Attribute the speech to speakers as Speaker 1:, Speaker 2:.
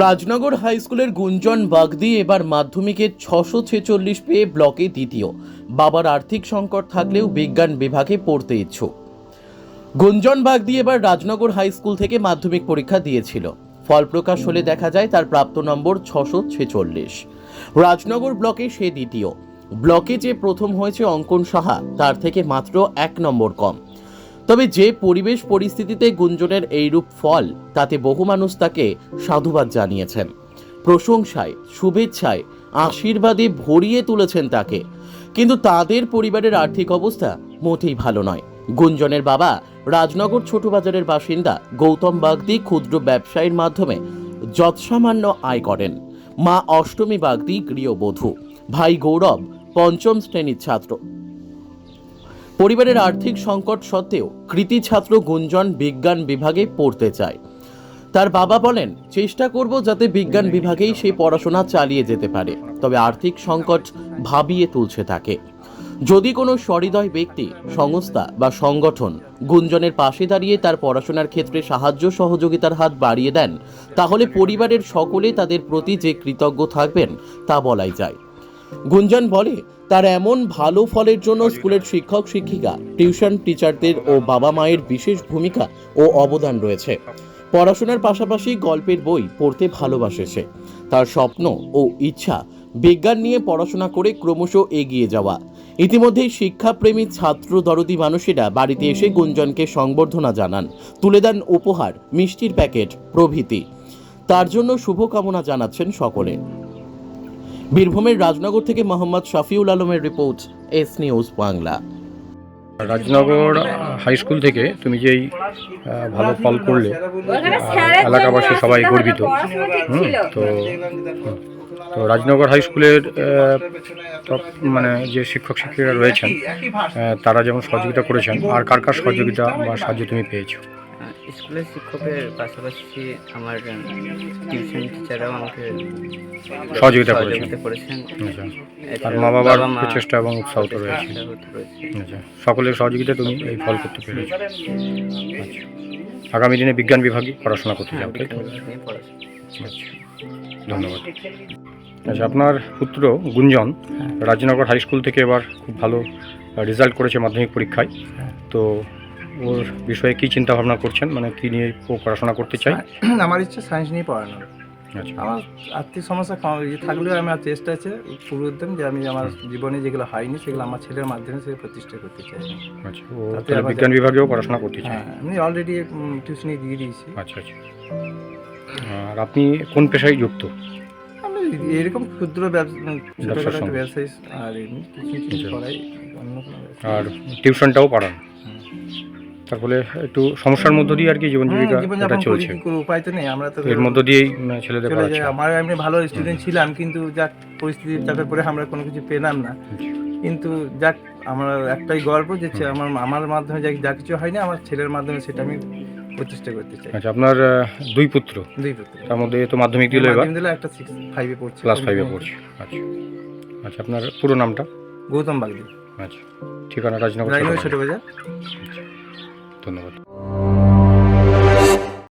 Speaker 1: Rajnagar high স্কুলের গুঞ্জন বাগদি এবার মাধ্যমিকে ছশো ছেচল্লিশ পেয়ে ব্লকে দ্বিতীয়। বাবার আর্থিক সংকট থাকলেও বিজ্ঞান বিভাগে পড়তে ইচ্ছুক। গুঞ্জন বাগদি এবার রাজনগর হাই স্কুল থেকে মাধ্যমিক পরীক্ষা দিয়েছিল। ফল প্রকাশ হলে দেখা যায় তার প্রাপ্ত নম্বর ছশো ছেচল্লিশ। রাজনগর ব্লকে সে দ্বিতীয়। ব্লকে যে প্রথম হয়েছে অঙ্কন সাহা, তার থেকে মাত্র এক নম্বর কম। তবে যে পরিবেশ পরিস্থিতিতে গুঞ্জনের এইরূপ ফল, তাতে বহু মানুষ তাকে সাধুবাদ জানিয়েছেন। প্রশংসায়, শুভেচ্ছায়, আশীর্বাদে ভরিয়ে তুলেছেন তাকে। কিন্তু তাদের পরিবারের আর্থিক অবস্থা মোটেই ভালো নয়। গুঞ্জনের বাবা, রাজনগর ছোট বাজারের বাসিন্দা গৌতম বাগদি ক্ষুদ্র ব্যবসায়ীর মাধ্যমে যৎসামান্য আয় করেন। মা অষ্টমী বাগদি গৃহবধূ। ভাই গৌরব পঞ্চম শ্রেণির ছাত্র। পরিবারের আর্থিক সংকট সত্ত্বেও কৃতি ছাত্র গুঞ্জন বিজ্ঞান বিভাগে পড়তে চায়। তার বাবা বলেন, চেষ্টা করব যাতে বিজ্ঞান বিভাগেই সে পড়াশোনা চালিয়ে যেতে পারে। তবে আর্থিক সংকট ভাবিয়ে তুলছে তাকে। যদি কোনো সহৃদয় ব্যক্তি, সংস্থা বা সংগঠন গুঞ্জনের পাশে দাঁড়িয়ে তার পড়াশোনার ক্ষেত্রে সাহায্য সহযোগিতার হাত বাড়িয়ে দেন, তাহলে পরিবারের সকলে তাদের প্রতি যে কৃতজ্ঞ থাকবেন তা বলাই যায়। গুঞ্জন বলে তার এমন ভালো ফলের জন্য স্কুলের শিক্ষক শিক্ষিকা টিউশন টিচারদের ও বাবা মায়ের বিশেষ ভূমিকা ও অবদান রয়েছে। পড়াশোনার পাশাপাশি গল্পের বই পড়তে ভালোবাসে সে। তার স্বপ্ন ও ইচ্ছা বিজ্ঞান নিয়ে পড়াশোনা করে ক্রমশ এগিয়ে যাওয়া। ইতিমধ্যেই শিক্ষাপ্রেমী ছাত্র দরদি মানুষেরা বাড়িতে এসে গুঞ্জনকে সংবর্ধনা জানান। তুলে দেন উপহার মিষ্টির প্যাকেট প্রভৃতি। তার জন্য শুভকামনা জানাচ্ছেন সকলে। বীরভূমের রাজনগর থেকে মোহাম্মদ শফিউল আলমের report S news Bangla.
Speaker 2: Rajnagar high school থেকে তুমি যেই ভালো ফল করলে এলাকাবাসী সবাই গর্বিত। তো তো রাজনগর হাই স্কুলের মানে যে শিক্ষক শিক্ষিকা রয়েছেন তারা যেমন সহযোগিতা করেছেন আর কার কার সহযোগিতা বা সাহায্য তুমি পেয়েছ?
Speaker 3: স্কুলের শিক্ষকের পাশাপাশি আমার টিউশন টিচাররাও আমাকে
Speaker 2: সহযোগিতা করেছেন। আচ্ছা। আর মা বাবার প্রচেষ্টা এবং উৎসাহ তো রয়েছে। আচ্ছা। সকলের সহযোগিতা তুমি এই ফল করতে পেরেছ। আচ্ছা। আগামী দিনে বিজ্ঞান বিভাগে পড়াশোনা করতে
Speaker 3: হ্যাঁ,
Speaker 2: যাও তাই তো?
Speaker 3: বিজ্ঞান নিয়ে পড়াশোনা।
Speaker 2: আচ্ছা। ধন্যবাদ। আচ্ছা আপনার পুত্র গুঞ্জন রাজনগর হাই স্কুল থেকে এবার খুব ভালো রেজাল্ট করেছে মাধ্যমিক পরীক্ষায়। তো ওর বিষয়ে কি চিন্তা ভাবনা করছেন? মানে কি নিয়ে ও পড়াশোনা করতে চাই
Speaker 4: আমার ইচ্ছে সায়েন্স নিয়ে পড়ানোর
Speaker 2: আচ্ছা।
Speaker 4: আমার আর্থিক সমস্যা ইয়ে থাকলেও আমার চেষ্টা আছে পুরো উদ্যম যে আমি আমার জীবনে যেগুলো হয়নি সেগুলো আমার ছেলের মাধ্যমে সে প্রতিষ্ঠা করতে চাই
Speaker 2: আচ্ছা ও বিজ্ঞান বিভাগেও পড়াশোনা করতে চাই
Speaker 4: হ্যাঁ আমি অলরেডি টিউশনি দিয়ে দিয়েছি।
Speaker 2: আচ্ছা আচ্ছা। আর আপনি কোন পেশায় যুক্ত?
Speaker 4: আমি এরকম ক্ষুদ্র ব্যবসা ব্যবসায়ী আর এমনি কিছু কিছু
Speaker 2: আচ্ছা।
Speaker 4: কোনো ব্যবসা।
Speaker 2: আর টিউশনটাও পড়ান?
Speaker 4: হুম।
Speaker 2: তারপরে একটু সমস্যার মধ্য দিয়ে আর কি জীবন জীবিকা এটা চলছে।
Speaker 4: কি করে উপায় তো নেই আমরা তো
Speaker 2: এর মধ্য দিয়েই ছেলেদের পড়াচ্ছে।
Speaker 4: আমার এমনি ভালো স্টুডেন্ট ছিলাম কিন্তু যাক পরিস্থিতির চাপে পড়ে আমরা কোনো কিছু পেলাম না। কিন্তু যাক আমার একটাই গল্প যে আমার আমার মাধ্যমে যা যা কিছু হয়নি আমার ছেলের মাধ্যমে সেটা আমি প্রতিষ্ঠা করতে চাই।
Speaker 2: আচ্ছা আপনার দুই পুত্র।
Speaker 4: দুই পুত্র।
Speaker 2: তার মধ্যে তো মাধ্যমিক দিল এবার।
Speaker 4: মাধ্যমিক দিলে একটা সিক্স ফাইভে পড়ছে।
Speaker 2: ক্লাস ফাইভে পড়ছে। আচ্ছা। আচ্ছা আপনার পুরো নামটা?
Speaker 4: গৌতম বাগদি।
Speaker 2: আচ্ছা। ঠিকানা রাজনগর
Speaker 4: ছোট বাজার
Speaker 2: ধন্যবাদ।